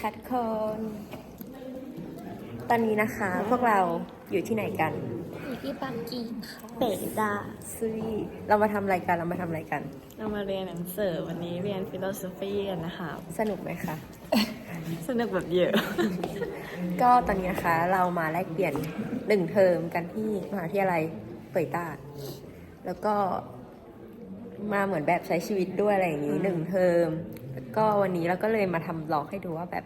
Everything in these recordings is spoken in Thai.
คะทุกคน ตอนนี้นะคะ พวกเราอยู่ที่ไหนกัน อยู่ที่ปักกิ่งค่ะดาซุยเรามาทำรายการเรามาทำรายการเรามาเรียนหนังสือวันนี้เรียนฟิโลสฟีกันนะคะ สนุกไหมคะ สนุกแบบเยอะ ก็ตอนนี้นะคะ เรามาแลกเปลี่ยนหนึ่งเทอมกันที่มหาวิทยาลัยเปยต้า แล้วก็มาเหมือนแบบใช้ชีวิตด้วยอะไรอย่างนี้หนึ่งเทอม ก็วันนี้เราก็เลยมาทำบล็อกให้ดูว่าแบบ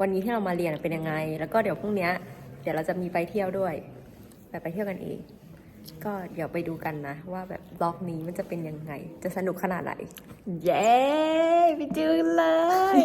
วันนี้ที่เรามาเรียนเป็นยังไง แล้วก็เดี๋ยวพรุ่งนี้เดี๋ยวเราจะมีไปเที่ยวด้วย แบบไปเที่ยวกันเอง ก็เดี๋ยวไปดูกันนะ ว่าแบบบล็อกนี้มันจะเป็นยังไง จะสนุกขนาดไหน เย้ไปเจอเลย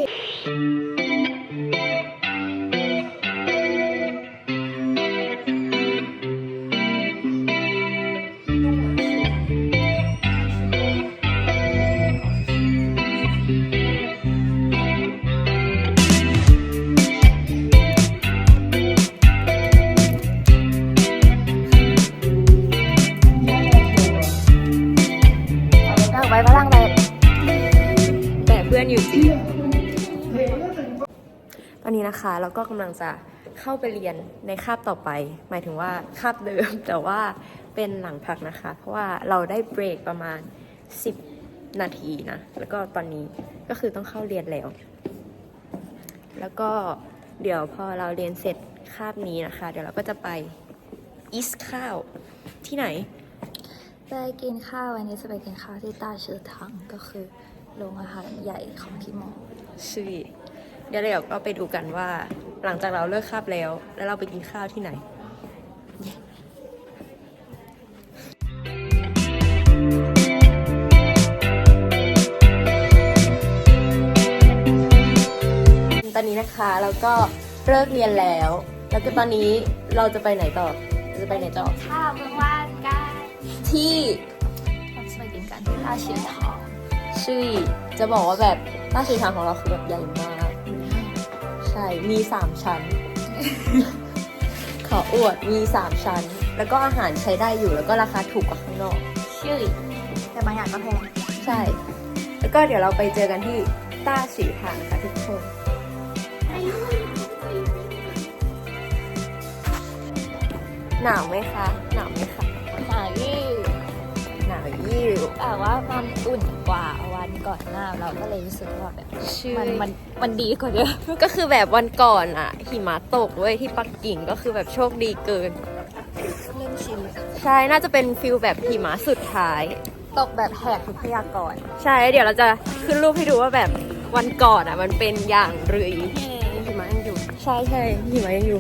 ตอนนี้นะคะเราก็กำลังจะเข้าไปเรียนในคาบต่อไป หมายถึงว่าคาบเดิม แต่ว่าเป็นหลังพักนะคะ เพราะว่าเราได้เบรกประมาณ 10 นาทีนะ แล้วก็ตอนนี้ก็คือต้องเข้าเรียนแล้ว แล้วก็เดี๋ยวพอเราเรียนเสร็จคาบนี้นะคะ เดี๋ยวเราก็จะไปอีสข้าวที่ไหนไปกินข้าววันนี้จะไปกินข้าวที่ต้าชื่อทังก็คือโรงอาหารใหญ่ของที่มอชื่อ เดี๋ยวเราก็ไปดูกันว่า หลังจากเราเลิกคาบแล้ว แล้วเราไปกินข้าวที่ไหนตอนนี้นะคะเราก็เลิกเรียนแล้ว แล้วก็ตอนนี้เราจะไปไหนต่อเราจะไปไหนต่อข้าวเมืองว่านกันที่เราจะไปกินกันที่ต้าชื่อทังชื่อจะบอกว่าแบบต้าชีทางของเราคือแบบใหญ่มาก ใช่ มีสามชั้น ขออวดมีสามชั้น แล้วก็อาหารใช้ได้อยู่แล้วก็ราคาถูกกว่าข้างนอก ชื่อ แต่บางอย่างก็แพง ใช่ แล้วก็เดี๋ยวเราไปเจอกันที่ต้าฉีทางค่ะทุกคนหนาวไหมคะ หนาวไหมคะ หนายี่หนาวยิ่วแต่ว่ามันอุ่นกว่าวัน ก่อนหน้าเราก็เลยรู้สึกว่าแบบชื่อมันมันมันดีกว่าเดิมก็คือแบบวันก่อนอะหิมะตกเว้ยที่ปักกิ่งก็คือแบบโชคดีเกิน เริ่มชินใช่น่าจะเป็นฟิลแบบหิมะสุดท้าย ตกแบบแหกทุกพยากรณ์ใช่เดี๋ยวเราจะขึ้นรูปให้ดูว่าแบบวันก่อนอะมันเป็นอย่างหรือหิมะยังอยู่ ใช่ใช่หิมะยังอยู่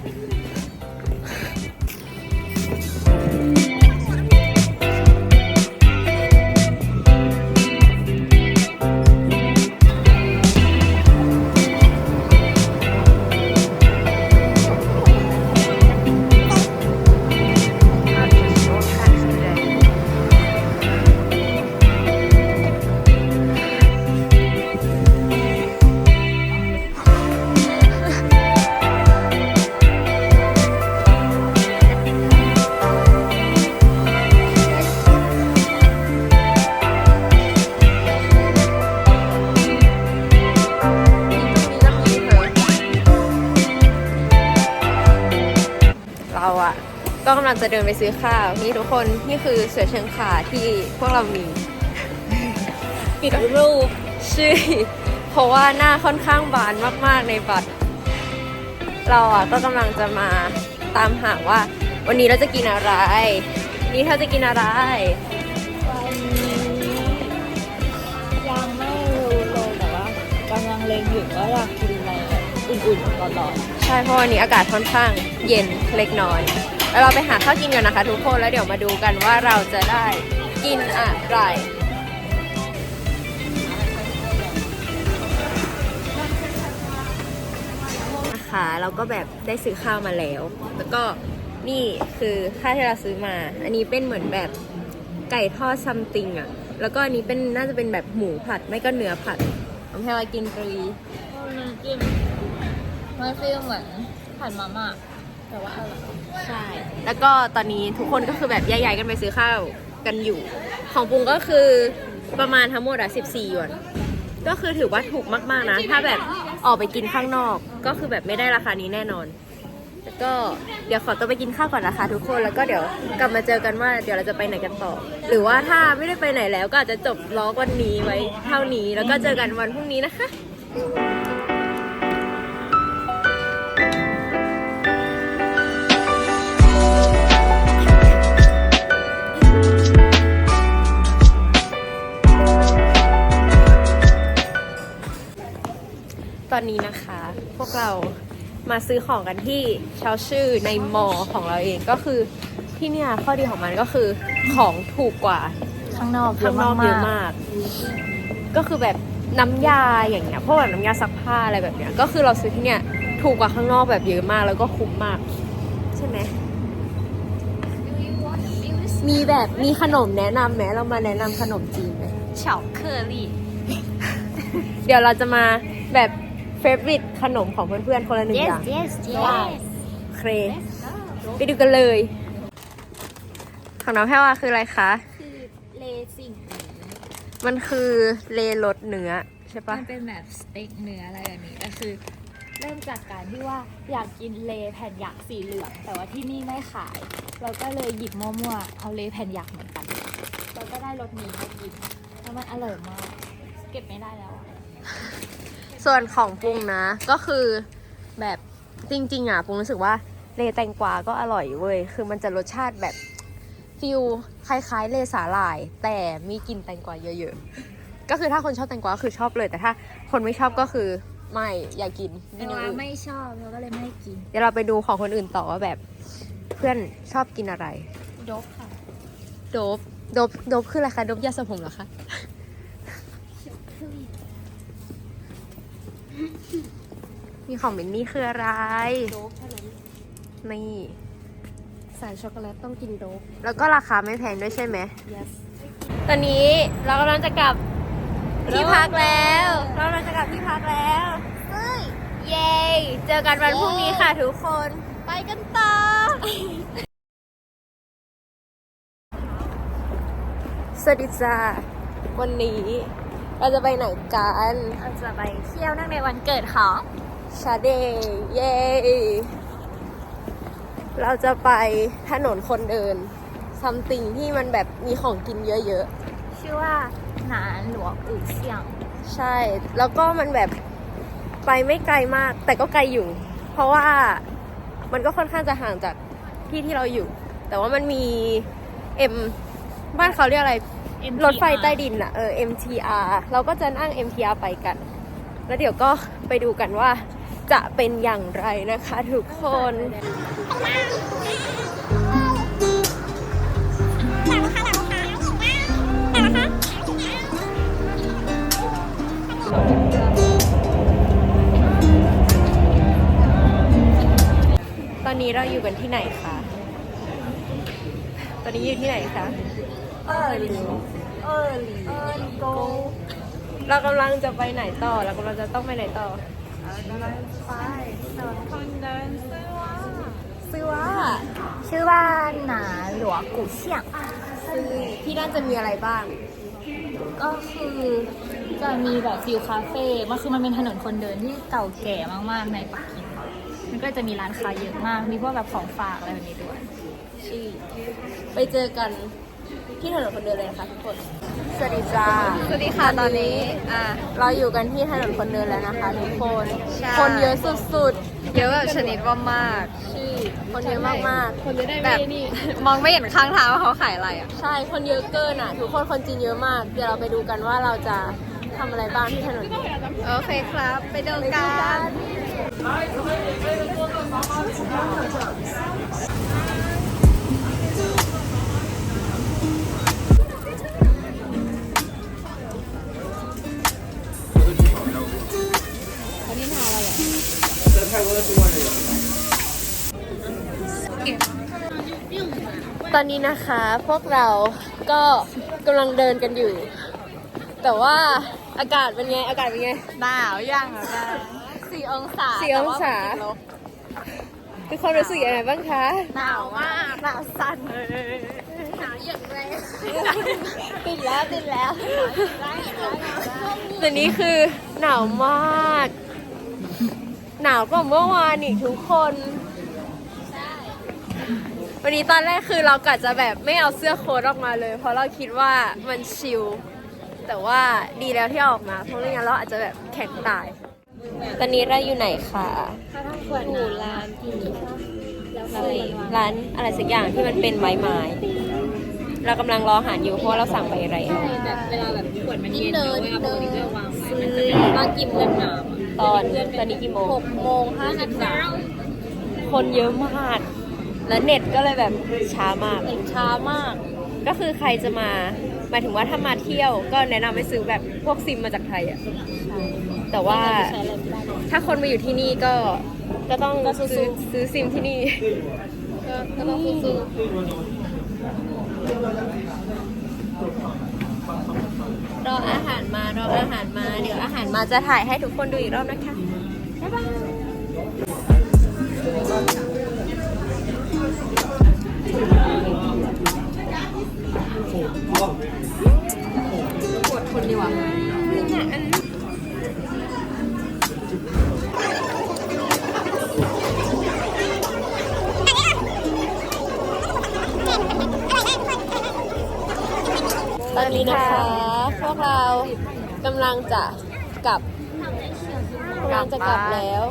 ลังจะเดินไปซื้อข้าว นี่ทุกคนนี่คือเสือเชิงขาที่พวกเรามีปิดรูปชื่อ เพราะว่าหน้าค่อนข้างบานมากๆในบัตร เราอะก็กำลังจะมาตามหาว่า วันนี้เราจะกินอะไร นี่เราจะกินอะไรวันนี้ยังไม่รู้เลยแต่ว่ากำลังเล็งอยู่ว่าอยากกินอะไรแบบอุ่นๆร้อนใช่เพราะวันนี้อากาศค่อนข้างเย็นเล็กน้อย แล้วเราไปหาข้าวกินกันนะคะ ทุกคนแล้วเดี๋ยวมาดูกันว่าเราจะได้กินอะไรนะคะเราก็แบบได้ซื้อข้าวมาแล้ว แล้วก็นี่คือข้าวที่เราซื้อมา อันนี้เป็นเหมือนแบบไก่ทอดซัมติงอะแล้วก็อันนี้เป็นน่าจะเป็นแบบหมูผัด ไม่ก็เนื้อผัดผมให้เรากินฟรีมันกินมันฟีลเหมือนผัดมาม่าแต่ว่าอร่อย ใช่ แล้วก็ตอนนี้ทุกคนก็คือแบบย้ายกันไปซื้อข้าวกันอยู่ ของปรุงก็คือประมาณทั้งหมดอะ14หยวน ก็คือถือว่าถูกมากๆนะ ถ้าแบบออกไปกินข้างนอก ก็คือแบบไม่ได้ราคานี้แน่นอนแต่ก็เดี๋ยวขอตัวไปกินข้าวก่อนนะคะทุกคน แล้วก็เดี๋ยวกลับมาเจอกันว่าเดี๋ยวเราจะไปไหนกันต่อ หรือว่าถ้าไม่ได้ไปไหนแล้วก็อาจจะจบล้อกวันนี้ไว้เท่านี้ แล้วก็เจอกันวันพรุ่งนี้นะคะ วันนี้นะคะ พวกเรามาซื้อของกันที่เชาชื่อในมอของเราเองก็คือที่เนี่ยข้อดีของมันก็คือของถูกกว่าข้างนอกข้างนอกเยอะมาก ก็คือแบบน้ำยาอย่างเงี้ยพวกแบบน้ำยาซักผ้าอะไรแบบเนี้ยก็คือเราซื้อที่เนี่ยถูกกว่าข้างนอกแบบเยอะมากแล้วก็คุ้มมาก ใช่ไหมมีแบบมีขนมแนะนำไหมเรามาแนะนำขนมจีนไหมเฉาเคอรี่ เดี๋ยวเราจะมาแบบ เฟเวอร์ขนมของเพื่อนๆคนละหนึ่งอย่าง yes โอเคไปดูกันเลย ของน้องแพรว่าคืออะไรคะ คือเลซิ่งมันคือเลรสเนื้อใช่ปะมันเป็นแบบสเต็กเนื้ออะไรแบบนี้ก็คือ เริ่มจากการที่ว่าอยากกินเลแผ่นหยักษ์สีเหลือง แต่ว่าที่นี่ไม่ขาย เราก็เลยหยิบมั่วๆเอาเลแผ่นหยักษ์เหมือนกัน เราก็ได้รสนี้มากินแล้วมันอร่อยมาก เก็บไม่ได้แล้วอะ ส่วนของปรุงนะก็คือแบบจริงๆอะปรุงรู้สึกว่าเลแตงกวาก็อร่อยเว้ยคือมันจะรสชาติแบบฟิลคล้ายๆเลสาหร่าย แต่มีกลิ่นแตงกวาเยอะๆ ก็คือถ้าคนชอบแตงกวาก็คือชอบเลย แต่ถ้าคนไม่ชอบก็คือไม่อยากกินแต่กินอย่าว่างอื่นไม่ชอบเราก็เลยไม่กินเดี๋ยวเราไปดูของคนอื่นต่อว่าแบบเพื่อนชอบกินอะไร ดกค่ะ โดบ โดบ โดบคืออะไรคะ โดบยาสระผมเหรอคะ มีของเบนนี่คืออะไร โดบเท่านั้นนี่ สายช็อกโกแลตต้องกินโดบ แล้วก็ราคาไม่แพงด้วยใช่ไหม yes ตอนนี้เรากำลังจะกลับที่พักแล้ว เรากำลังจะกลับที่พักแล้วเย้ เจอกันวันพรุ่งนี้ค่ะทุกคน ไปกันต่อ สวัสดีจ้าวันนี้ เราจะไปไหนกันเราจะไปเที่ยวนั่งในวันเกิดของชาเดย์เย้ เราจะไปถนนคนเดินซัมติงที่มันแบบมีของกินเยอะชื่อว่าหนานหลวงอู่เซียงๆใช่ แล้วก็มันแบบไปไม่ไกลมาก แต่ก็ไกลอยู่ เพราะว่ามันก็ค่อนข้างจะห่างจากที่ที่เราอยู่ แต่ว่ามันมีเอ็มบ้านเขาเรียกอะไร MTR รถไฟใต้ดินอะเออ MTR เราก็จะนั่ง MTR ไปกัน แล้วเดี๋ยวก็ไปดูกันว่าจะเป็นอย่างไรนะคะทุกคนตอนนี้เราอยู่กันที่ไหนคะ ตอนนี้อยู่ที่ไหนคะ เออหลีเออหลีเออหลีโกเรากำลังจะไปไหนต่อ เรากำลังจะต้องไปไหนต่อไปสวนคนเดินซื้อว่าซื้อว่าชื่อว่าหนานหลวงกู่เซียงซื้อที่นั่นจะมีอะไรบ้าง ก็คือจะมีแบบฟิลคาเฟ่มันคือมันเป็นถนนคนเดินที่เก่าแก่มากๆในปักกิ่งมันก็จะมีร้านค้าเยอะมาก มีพวกแบบของฝากอะไรแบบนี้ด้วยที่ไปเจอกัน ที่ถนนคนเดินเลยนะคะทุกคน สวัสดีจ้า สวัสดีค่ะตอนนี้ อ่า เราอยู่กันที่ถนนคนเดินแล้วนะคะทุกคน ใช่ คนเยอะสุดเยอะแบบชนิดว่ามาก ๆชื่อคนเยอะมากคนจะได้แบบนี่ มองไม่เห็นข้างทางว่าเขาขายอะไรอะ ๆ ใช่ คนเยอะเกินอะ ทุกคนคนจีนเยอะมาก เดี๋ยวเราไปดูกันว่าเราจะทำอะไรบ้างที่ถนนนี้ โอเคครับ ไปดูกัน อนนี้นะคะพวกเราก็กำลังเดินกันอยู่ แต่ว่าอากาศเป็นไง อากาศเป็นไงหนาวยังอะแม่สี่องศาสี่องศาทุกคนรู้สึกยังไงบ้างคะหนาวมากหนาวสั่นหนาวอย่างแรงติดแล้วติดแล้วแต่นี้คือหนาวมาก หนาวกว่าเมื่อวานอีกทุกคน วันนี้ตอนแรกคือเรากะจะแบบไม่เอาเสื้อโค้ทออกมาเลย เพราะเราคิดว่ามันชิล แต่ว่าดีแล้วที่เอาออกมา เพราะไม่งั้นเราอาจจะแบบแข็งตาย ตอนนี้เราอยู่ไหนคะอยู่ร้านที่อะไรร้านอะไรสักอย่างที่มันเป็นไม้ไม้เรากำลังรออาหารอยู่เพราะว่าเราสั่งไปอะไรแบบเวลาแบบขวดมันเย็นเดิเนาะนเวลาปกติจะวางไว้ซื้อตอนกี่โมงหนาวตอนตอนนี้กี่โมงหกโมงห้าสิบสามคนเยอะมาก แล้วเน็ตก็เลยแบบช้ามากช้ามาก ก็คือใครจะมา หมายถึงว่าถ้ามาเที่ยวก็แนะนำให้ซื้อแบบพวกซิมมาจากไทยอะแต่ว่าใช้อะไรไม่ได้ถ้าคนมาอยู่ที่นี่ก็ก็ต้องซื้อซื้อซิมที่นี่ก็ก็ต้องสู้รออาหารมารออาหารมา เดี๋ยวอาหารมาจะถ่ายให้ทุกคนดูอีกรอบนะคะ บ๊ายบาย ปวดคนดีว่ะตอนนี้นะคะ พวกเรากำลังจะกลับกำลังจะกลับแล้ว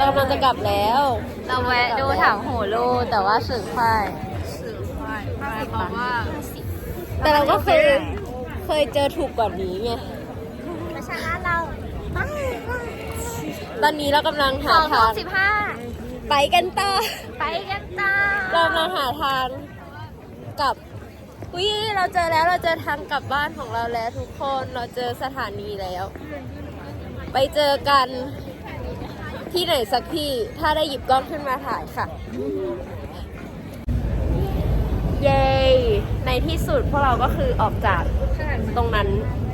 เรากำลังจะกลับแล้ว เราแวะดูถังหูรูแต่ว่าสื่อควายสื่อควายหมายความว่าแต่เราก็เคยเคยเจอถูกกว่านี้ไงไม่ใช่ร้านเราตอนนี้เรากำลังสหาองทุ่ทามงสิบห้าไปกันต่อไปกันจ้าเรากำลังหาทางกลับวิเราเจอแล้วเราเจอทางกลับบ้านของเราแล้วทุกคนเราเจอสถานีแล้ว ไปเจอกัน ที่ไหนสักที่ถ้าได้หยิบกล้องขึ้นมาถ่ายค่ะ เย้ในที่สุดพวกเราก็คือออกจากตรงนั้น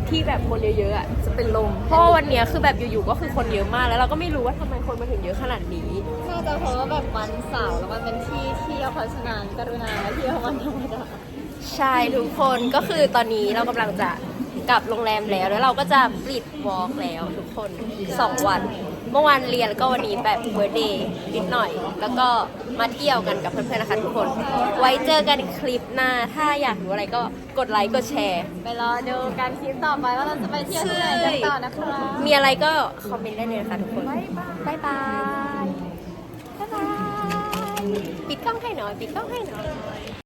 ที่แบบคนเยอะๆอะจะเป็นลม เพราะว่าวันเนี้ยคือแบบอยู่ๆก็คือคนเยอะมากแล้วเราก็ไม่รู้ว่าทำไมคนมาถึงเยอะขนาดนี้ น่าจะเพราะว่าแบบวันเสาร์แล้วมันเป็นที่เที่ยวเพราะฉะนั้นกรุณาเที่ยววันธรรมดาใช่ทุกคนก็คือตอนนี้เรากำลังจะกลับโรงแรมแล้วแล้วเราก็จะปิดวอล์กแล้วทุกคนสองวันเมื่อวานเรียนแล้วก็วันนี้แบบเบอร์เดย์นิดหน่อย แล้วก็มาเที่ยวกันกับเพื่อนๆนะคะทุกคน ไว้เจอกันคลิปหน้า ถ้าอยากรู้อะไรก็กดไลค์กดแชร์ ไปรอดูการคลิปต่อไปว่าเราจะไปเที่ยวที่ไหนกันต่อนะคะมีอะไรก็คอมเมนต์ได้เลยนะคะทุกคน บ๊ายบาย บ๊ายบาย ปิดกล้องให้หน่อย ปิดกล้องให้หน่อย